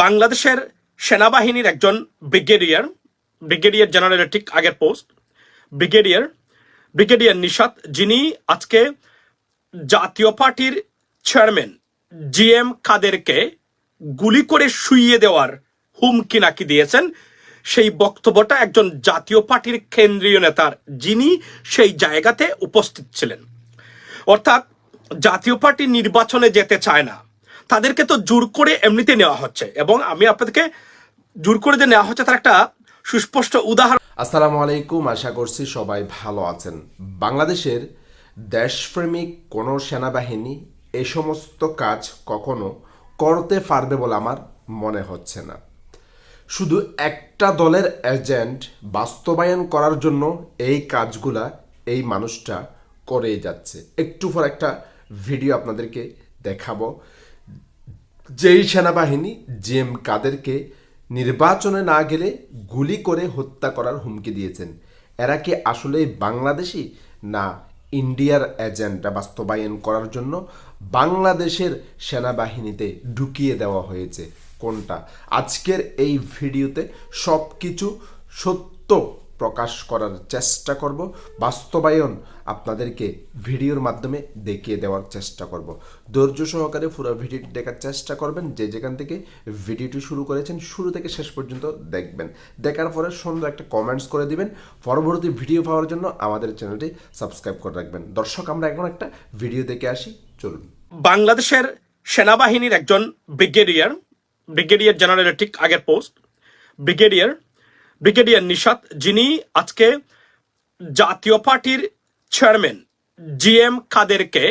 বাংলাদেশের সেনাবাহিনীর একজন ব্রিগেডিয়ার ব্রিগেডিয়ার জেনারেলের ঠিক আগের পোস্ট, ব্রিগেডিয়ার ব্রিগেডিয়ার নিশাত, যিনি আজকে জাতীয় পার্টির চেয়ারম্যান জি এম কাদেরকে গুলি করে শুইয়ে দেওয়ার হুমকি নাকি দিয়েছেন, সেই বক্তব্যটা একজন জাতীয় পার্টির কেন্দ্রীয় নেতার, যিনি সেই জায়গাতে উপস্থিত ছিলেন। অর্থাৎ জাতীয় পার্টি নির্বাচনে যেতে চায় না তাদেরকে তো জোর করে এমনিতে নেওয়া হচ্ছে। এবং আমি আপনাদেরকে জোর করে যে নেওয়া হচ্ছে তার একটা সুস্পষ্ট উদাহরণ আসসালামু আলাইকুম, আশা করছি সবাই ভালো আছেন। বাংলাদেশের দেশপ্রেমিক কোনো সেনাবাহিনী এই সমস্ত কাজ কখনো করতে পারবে বলে আমার মনে হচ্ছে না। শুধু একটা দলের এজেন্ট বাস্তবায়ন করার জন্য এই কাজগুলা এই মানুষটা করেই যাচ্ছে। একটু পর একটা ভিডিও আপনাদেরকে দেখাবো। যেই সেনাবাহিনী জেম কাদেরকে নির্বাচনে না গেলে গুলি করে হত্যা করার হুমকি দিয়েছেন। এরা কি আসলেই বাংলাদেশি না ইন্ডিয়ার এজেন্ডা বাস্তবায়ন করার জন্য বাংলাদেশের সেনাবাহিনীতে ঢুকিয়ে দেওয়া হয়েছে? কোনটা? আজকের এই ভিডিওতে সব কিছু সত্য প্রকাশ করার চেষ্টা করব। বাস্তবায়ন আপনাদেরকে ভিডিওর মাধ্যমে দেখিয়ে দেওয়ার চেষ্টা করব। ধৈর্য সহকারে পুরো ভিডিওটি দেখার চেষ্টা করবেন। যে যেখান থেকে ভিডিওটি শুরু করেছেন, শুরু থেকে শেষ পর্যন্ত দেখবেন। দেখার পরে সুন্দর একটা কমেন্টস করে দিবেন। পরবর্তী ভিডিও পাওয়ার জন্য আমাদের চ্যানেলটি সাবস্ক্রাইব করে রাখবেন। দর্শক, আমরা এখন একটা ভিডিও দেখে আসি। চলুন। বাংলাদেশের সেনাবাহিনীর একজন ব্রিগেডিয়ার ব্রিগেডিয়ার জেনারেলের ঠিক আগের পোস্ট ব্রিগেডিয়ার ব্রিগেডিয়ার নিশাত, যিনি আজকে জাতীয় পার্টির চেয়ারম্যান, জি এম কাদেরকে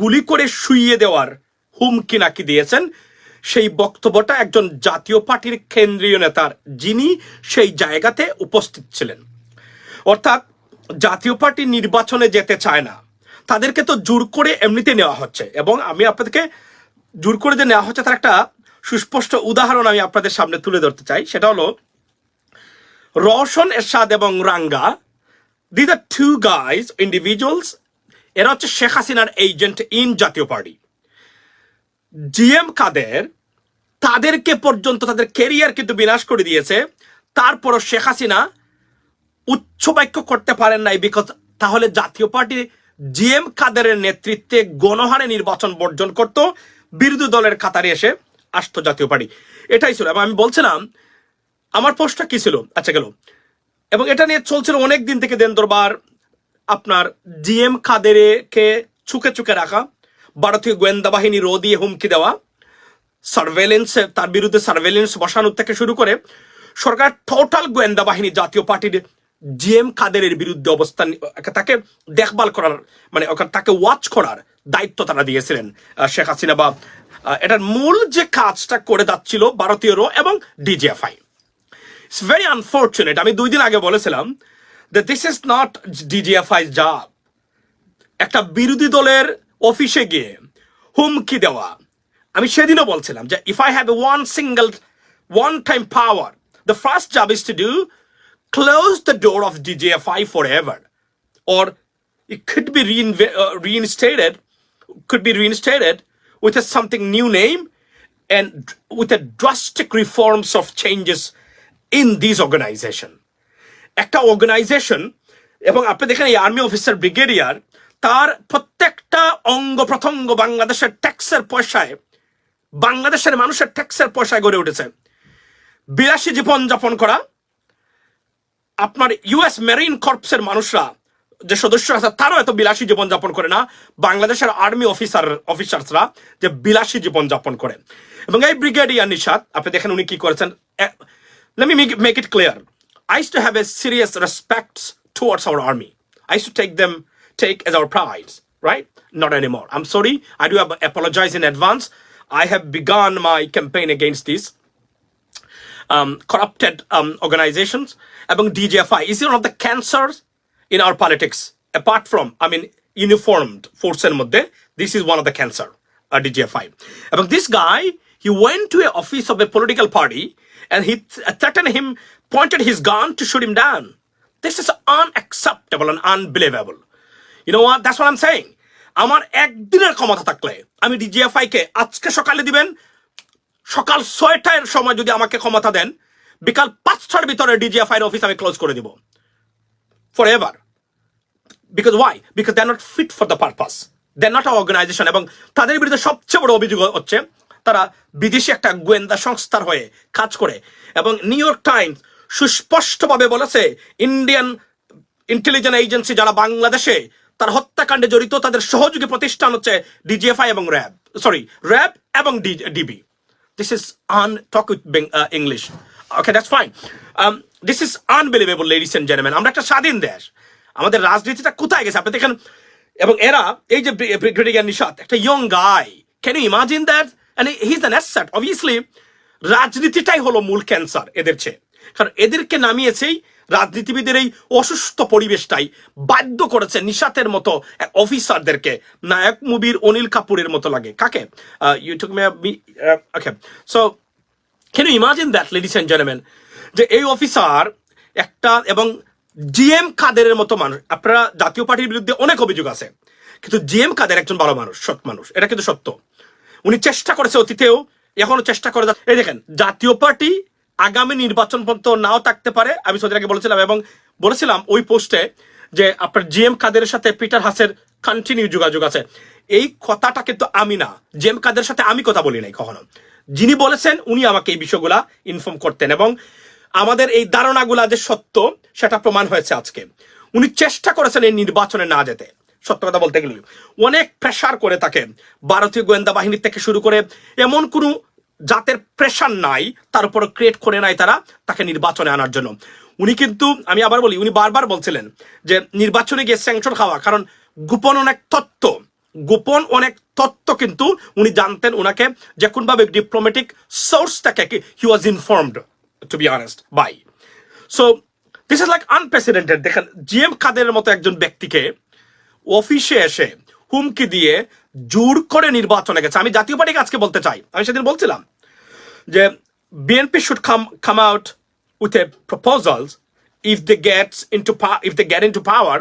গুলি করে শুইয়ে দেওয়ার হুমকি নাকি দিয়েছেন, সেই বক্তব্যটা একজন জাতীয় পার্টির কেন্দ্রীয় নেতার, যিনি সেই জায়গাতে উপস্থিত ছিলেন। অর্থাৎ জাতীয় পার্টি নির্বাচনে যেতে চায় না, তাদেরকে তো জোর করে এমনিতে নেওয়া হচ্ছে এবং আমি আপনাদেরকে জোর করে যে নেওয়া হচ্ছে তার একটা সুস্পষ্ট উদাহরণ আমি আপনাদের সামনে তুলে ধরতে চাই, সেটা হলো রওশন এরশাদ এবং Ranga. This are two guys individuals এরা হচ্ছে শেখ হাসিনার agent in Jatiya party. GM Quader তাদেরকে পর্যন্ত তাদের কেরিয়ার কিন্তু বিনাশ করে দিয়েছে। তারপরও শেখ হাসিনা উচ্চ বাক্য করতে পারেন নাই বিকজ তাহলে জাতীয় পার্টি জিএম কাদেরের নেতৃত্বে গণহারে নির্বাচন বর্জন করত। বিরোধী দলের কাতারে এসে আসতো জাতীয় পার্টি। এটাই ছিল। এবং আমি বলছিলাম আমার পোস্টটা কি ছিল? আচ্ছা গেল। এবং এটা নিয়ে চলছিল অনেক দিন থেকে দেন দরবার আপনার জিএম কাদেরকে চুকে চুকে রাখা, ভারতীয় গোয়েন্দা বাহিনী রো দিয়ে হুমকি দেওয়া সার্ভেলেন্স তার বিরুদ্ধে সার্ভেলেন্স বসানো থেকে শুরু করে, সরকার টোটাল গোয়েন্দা বাহিনী জাতীয় পার্টির জিএম কাদেরের বিরুদ্ধে অবস্থান, তাকে দেখভাল করার মানে তাকে ওয়াচ করার দায়িত্ব তারা দিয়েছিলেন শেখ হাসিনা বা এটার মূল যে কাজটা করে যাচ্ছিল ভারতীয় রো এবং ডিজিএফআই ইটস ভেরি আনফর্চুনেট আমি দুই দিন আগে বলেছিলাম this is not DGFI job একটা বিরোধী দলের অফিসে গিয়ে হুমকি দেওয়া। আমি সেদিনও বলছিলাম যে if I have one single one time power the first job is to do close the door of DGFI forever or it could be reinve- uh, reinstated, could be reinstated with a something new name and d- with a drastic reforms of changes in this organization. একটা organization এবং আপনি দেখেন এই army officer brigadier তার প্রত্যেকটা অঙ্গ প্রত্যঙ্গ বাংলাদেশের ট্যাক্সের পয়সায়, বাংলাদেশের মানুষের ট্যাক্সের পয়সায় গড়ে উঠেছে বিলাসী জীবন যাপন করা, আপনার ইউএস মেরিন কর্পসের মানুষরা যে সদস্য আছে, তারাও এত বিলাসী জীবন যাপন করে না, বাংলাদেশের আর্মি অফিসার অফিসার্সরা যে বিলাসী জীবন যাপন করে এবং এই ব্রিগেডিয়ার নিশাদ আপনি দেখেন উনি কি করেছেন Let me make, make it clear. I used to have a serious respect towards our army. I used to take them take as our pride, right? Not anymore. I'm sorry. I do apologize in advance. I have begun my campaign against these um, corrupted um, organizations. Among DJFI is one of the cancers in our politics. Apart from, I mean, uniformed force and mudde, this is one of the cancer, uh, DJFI. Among this guy, he went to an office of a political party and he threatened him, pointed his gun to shoot him down. This is unacceptable and unbelievable. You know what? That's what I'm saying. আমার একদিনের ক্ষমতা থাকলে আমি DGFI কে আজকে সকালে দিবেন সকাল ছয়টার সময় যদি আমাকে ক্ষমতা দেন বিকাল পাঁচটার ভিতরে ডিজিএফআই অফিস আমি ক্লোজ করে দিব forever because why because they not fit for the purpose they not organization এবং তাদের বিরুদ্ধে সবচেয়ে বড় অভিযোগ হচ্ছে তারা বিদেশি একটা গোয়েন্দা সংস্থার হয়ে কাজ করে। এবং নিউ ইয়র্ক টাইমস সুস্পষ্টভাবে বলেছে ইন্ডিয়ান ইন্টেলিজেন্স এজেন্সি যারা বাংলাদেশে তার হত্যাকাণ্ডে জড়িত তাদের সহযোগী প্রতিষ্ঠান হচ্ছে ডিজিএফআই এবং র্যাব সরি র্যাব এবং DB. This is an talk with English okay English. Fine this is unbelievable, ladies and gentlemen. আমরা একটা স্বাধীন দেশ। আমাদের রাজনীতিটা কোথায় গেছে? আপনি দেখেন এবং এরা এই যে ব্রিগেডিয়ার নিশাত একটা young guy can you imagine that and he is an asset obviously রাজনীতিটাই হলো মূল ক্যান্সার এদের চেয়ে। কারণ এদেরকে নামিয়েছেই রাজনীতিবিদের এই অসুস্থ পরিবেশটাই বাধ্য করেছে নিশাতের মতো অফিসারদেরকে। নায়ক মুভির অনিল কাপুরের মতো লাগে। কাকে? YouTube okay so can imagine that ladies and gentleman যে এই অফিসার একটা এবং জিএম কাদেরের মতো মানুষ। আপনারা জাতীয় পার্টির বিরুদ্ধে অনেক অভিযোগ আছে। কিন্তু জিএম কাদের একজন ভালো মানুষ, সৎ মানুষ। এটা কিন্তু সত্য। উনি চেষ্টা করেছে অতীতেও, এখনও চেষ্টা করে এই দেখেন, জাতীয় পার্টি আগামী নির্বাচন পর্যন্ত নাও থাকতে পারে, আমি সৌদি আগে বলেছিলাম, এবং বলেছিলাম ওই পোস্টে যে আপনার জিএম কাদের সাথে পিটার হাসের কন্টিনিউ যোগাযোগ আছে। এই কথাটা কিন্তু আমি না, জিএম কাদের সাথে আমি কথা বলি নাই কখনো। যিনি বলেছেন, উনি আমাকে এই বিষয়গুলা ইনফর্ম করতেন, এবং আমাদের এই ধারণাগুলা যে সত্য, সেটা প্রমাণ হয়েছে আজকে। উনি চেষ্টা করেছেন এই নির্বাচনে না যেতে। সত্য কথা বলতে গেলে। অনেক প্রেশার করে তাকে ভারতীয় গোয়েন্দা বাহিনী থেকে শুরু করে এমন কোনো জাতের প্রেশার নাই, তার উপর ক্রিয়েট করে নাই তারা তাকে নির্বাচনে আনার জন্য। উনি কিন্তু, আমি আবার বলি, উনি বারবার বলছিলেন যে নির্বাচনে গিয়ে স্যাংশন খাওয়া, কারণ গোপন অনেক তত্ত্ব, গোপন অনেক তত্ত্ব কিন্তু উনি জানতেন ওনাকে যে কোনভাবে ডিপ্লোম্যাটিক সোর্স থেকে he was informed to be honest by so this is like unprecedented দেখেন জিএম কাদের মতো একজন ব্যক্তিকে অফিসে এসে হুমকি দিয়ে জোর করে নির্বাচনে গেছে। আমি জাতীয় পার্টিকে আজকে বলতে চাই। আমি সেদিন বলছিলাম যে BNP should come come out with a proposals if they gets into if they get into power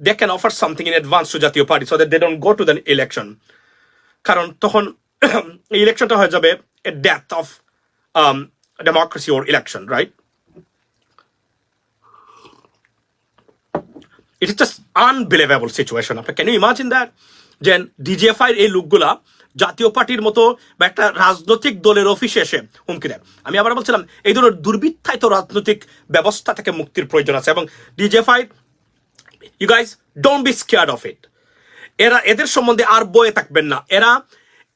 they can offer something in advance to Jatiya party so that they don't go to the election কারণ তখন ইলেকশনটা হয়ে যাবে a death of democracy or election right it is just unbelievable situation আপনি can you imagine that যে DGFI এই লোকগুলা জাতীয় পার্টির মতো বা একটা রাজনৈতিক দলের অফিসে এসে হুমকি দেয়। আমি আবার বলছিলাম, এই ধরনের দুর্বৃত্তায়িত রাজনৈতিক ব্যবস্থা থেকে মুক্তির প্রয়োজন আছে এবং DGFI you guys don't be scared of it এরা এদের সম্বন্ধে আর বয়ে থাকবেন না। এরা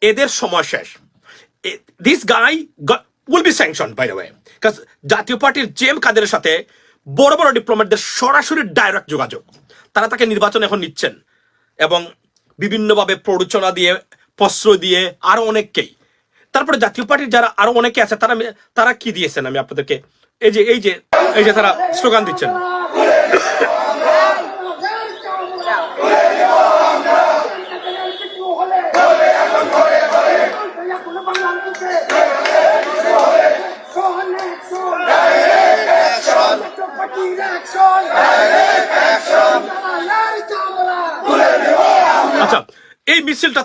এদের সময় শেষ। This guy will be sanction by the way জাতীয় পার্টির জেম কাদের সাথে বড় বড় ডিপ্লোমেটদের সরাসরি ডাইরেক্ট যোগাযোগ। তারা তাকে নির্বাচন এখন নিচ্ছেন এবং বিভিন্নভাবে প্ররোচনা দিয়ে, প্রশ্রয় দিয়ে আরও অনেককেই। তারপরে জাতীয় পার্টির যারা আরও অনেকে আছে, তারা তারা কি দিয়েছেন? আমি আপনাদেরকে এই যে এই যে এই যে তারা স্লোগান দিচ্ছেন।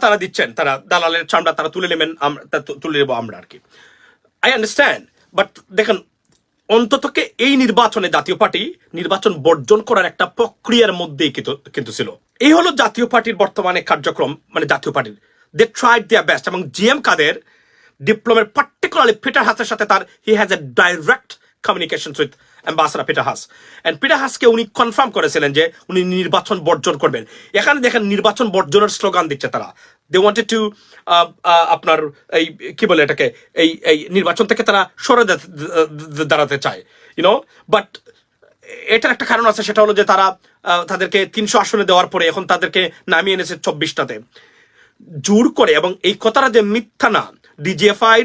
তারা দিচ্ছেন, তারা দালালের চামড়া তারা তুলে নেবেন তুলে নেব আমরা আর কি আই আন্ডারস্ট্যান্ড বাট দেখেন, অন্ততকে এই নির্বাচনে জাতীয় পার্টি নির্বাচন বর্জন করার একটা প্রক্রিয়ার মধ্যেই কিন্তু ছিল। এই হলো জাতীয় পার্টির বর্তমানে কার্যক্রম মানে জাতীয় পার্টির। দে ট্রাইড দেয়ার বেস্ট এবং জিএম কাদের ডিপ্লোমের পার্টিকুলারলি পিটার হাসের সাথে তার he has a direct communication with ambassador Peter Haas and Peter হাসকে উনি কনফার্ম করেছিলেন যে উনি নির্বাচন বর্জন করবেন। এখানে দেখেন, নির্বাচন বর্জনের স্লোগান দিচ্ছে তারা। দে ওয়ান্টেড টু আপনার এই, কি বলে এটাকে, এই এই নির্বাচন থেকে তারা সরে দাঁড়াতে চায় ইউনো বাট এটার একটা কারণ আছে, সেটা হলো যে তারা তাদেরকে তিনশো আসনে দেওয়ার পরে এখন তাদেরকে নামিয়ে এনেছে চব্বিশটাতে। জোর করে, এবং এই কথাটা যে মিথ্যা না ডিজিএফআই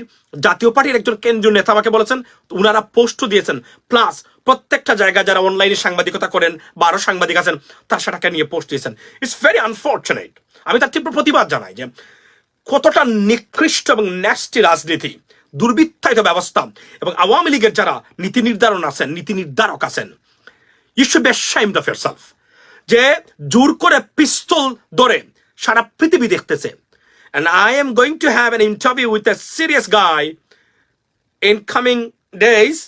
জাতীয় পার্টির একজন কেন্দ্রীয় নেতা আমাকে বলেছেন, উনারা পোস্ট দিয়েছেন, প্লাস প্রত্যেকটা জায়গায় যারা অনলাইনে সাংবাদিকতা করেন বা আরও সাংবাদিক আছেন তার সেটাকে নিয়ে পোস্ট দিয়েছেন। ইটস ভেরি আনফর্চুনেট আমি তার তীব্র প্রতিবাদ জানাই যে কতটা নিকৃষ্ট এবং ন্যাস্টি রাজনীতি দুর্বৃত্তায়িত ব্যবস্থা এবং আওয়ামী লীগের যারা নীতি নির্ধারণ আছেন নীতি নির্ধারক আছেন you should be ashamed of যে জোর করে পিস্তল ধরে সারা পৃথিবী দেখতেছে। And I am going to have an interview with a serious guy in coming days,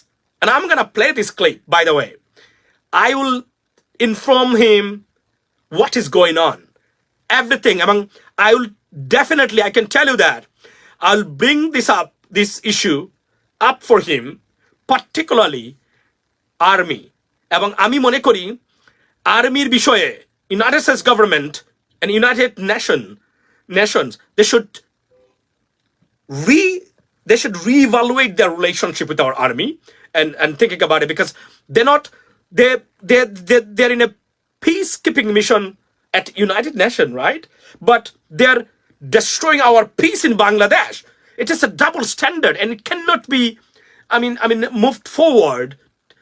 and I'm gonna play this clip, by the way. I will inform him what is going on. Everything. Among I will definitely I can tell you that I'll bring this up, this issue up for him, particularly army. এবং আমি মনে করি আর্মির বিষয়ে United States government and United nation nations they should re they should reevaluate their relationship with our army and, and thinking about it because they're not they they they they're in a peacekeeping mission at United Nations, right? But they're destroying our peace in Bangladesh. It is a double standard, and it cannot be. I mean, I mean, moved forward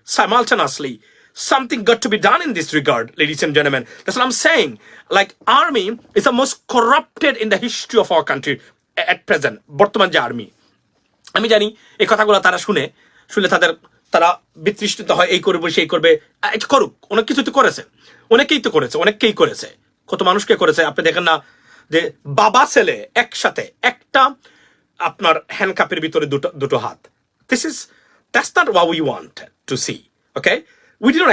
simultaneously. Something got to be done in this regard, ladies and gentlemen. That's what I'm saying. Like army is the most corrupted in the history of our country at present. Bortoman army. আমি জানি এই কথাগুলো তারা শুনে শুনে তাদের তারা বিতৃষ্টিত হয় এই করবে সেই করবে। করুক অনেক কিছু তো করেছে। অনেকেই তো করেছে অনেককেই করেছে। কত মানুষকে করেছে আপনি দেখেন না যে বাবা ছেলে একসাথে একটা আপনার হ্যান্ডকাপের ভিতরে দুটো দুটো হাত। দিস ইজ দ্যাটস নট ওয়া we want to see okay we did not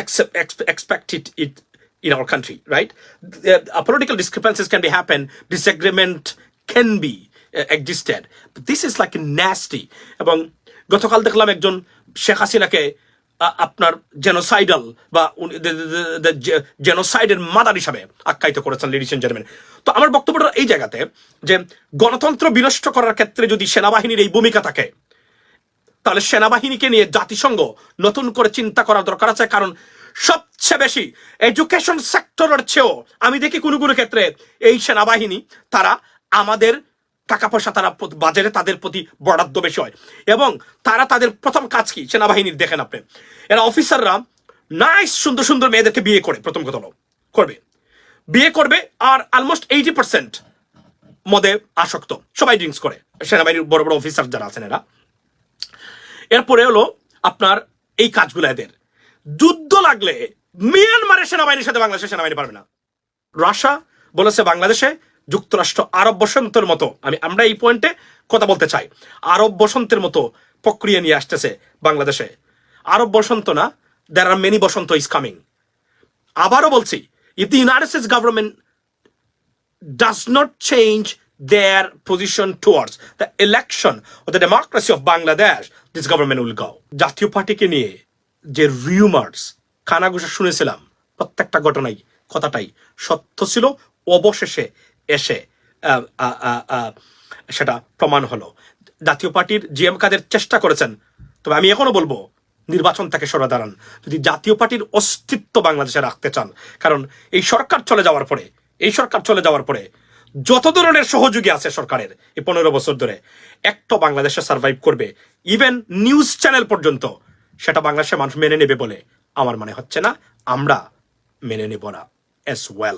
it, it our country, right? The, uh, political discrepancies can be happen, disagreement can be But this is like nasty. এবং গতকাল দেখলাম একজন শেখ হাসিনাকে আপনার genocidal বা জেনোসাইডের mother হিসাবে আখ্যায়িত করেছেন লেডিস এন্ড জেন্টলম্যান তো আমার বক্তব্যটা এই জায়গাতে যে গণতন্ত্র বিনষ্ট করার ক্ষেত্রে যদি সেনাবাহিনীর এই ভূমিকা থাকে, তাহলে সেনাবাহিনীকে নিয়ে জাতিসংঘ নতুন করে চিন্তা করার দরকার আছে। কারণ সবচেয়ে বেশি এডুকেশন সেক্টরের চেয়েও আমি দেখি কোনো কোনো ক্ষেত্রে এই সেনাবাহিনী, তারা আমাদের টাকা পয়সা তারা বাজারে তাদের প্রতি বরাদ্দ বেশি হয়। এবং তারা তাদের প্রথম কাজ কি? সেনাবাহিনীর দেখেন আপনি। এরা অফিসাররা নাইস সুন্দর সুন্দর মেয়েদেরকে বিয়ে করে প্রথম কথা হলো। করবে। বিয়ে করবে আর অলমোস্ট এইটি পার্সেন্ট মদে আসক্ত। সবাই ড্রিঙ্কস করে। সেনাবাহিনীর বড় বড় অফিসার যারা আছেন এরা। এরপরে হলো আপনার এই কাজগুলো এদের। যুদ্ধ লাগলে মিয়ানমারের সেনাবাহিনীর সাথে বাংলাদেশের সেনাবাহিনী পারবে না। রাশা বলেছে বাংলাদেশে যুক্তরাষ্ট্র আরব বসন্তের মতো আমি আমরা এই পয়েন্টে কথা বলতে চাই। আরব বসন্তের মতো প্রক্রিয়া নিয়ে আসতেছে বাংলাদেশে। আরব বসন্ত না দ্যার আর মেনি বসন্ত ইজ কামিং আবারও বলছি if the United States government does not change their position towards the election or the democracy of Bangladesh, this government will go. জাতীয় পার্টিকে নিয়ে যে রিউমার্স কানাঘুষা শুনেছিলাম প্রত্যেকটা ঘটনাই কথাটাই সত্য ছিল। অবশেষে এসে সেটা প্রমাণ হলো। জাতীয় পার্টির জিএম কাদের চেষ্টা করেছেন, তবে আমি এখনও বলব, নির্বাচন থেকে সরে দাঁড়ান। যদি জাতীয় পার্টির অস্তিত্ব বাংলাদেশে রাখতে চান, কারণ এই সরকার চলে যাওয়ার পরে, এই সরকার চলে যাওয়ার পরে যত ধরনের সহযোগী আছে সরকারের এই পনেরো বছর ধরে, একটা বাংলাদেশে সার্ভাইভ করবে ইভেন নিউজ চ্যানেল পর্যন্ত, সেটা বাংলাদেশের মানুষ মেনে নেবে বলে আমার মনে হচ্ছে না। আমরা মেনে নেব না এস ওয়েল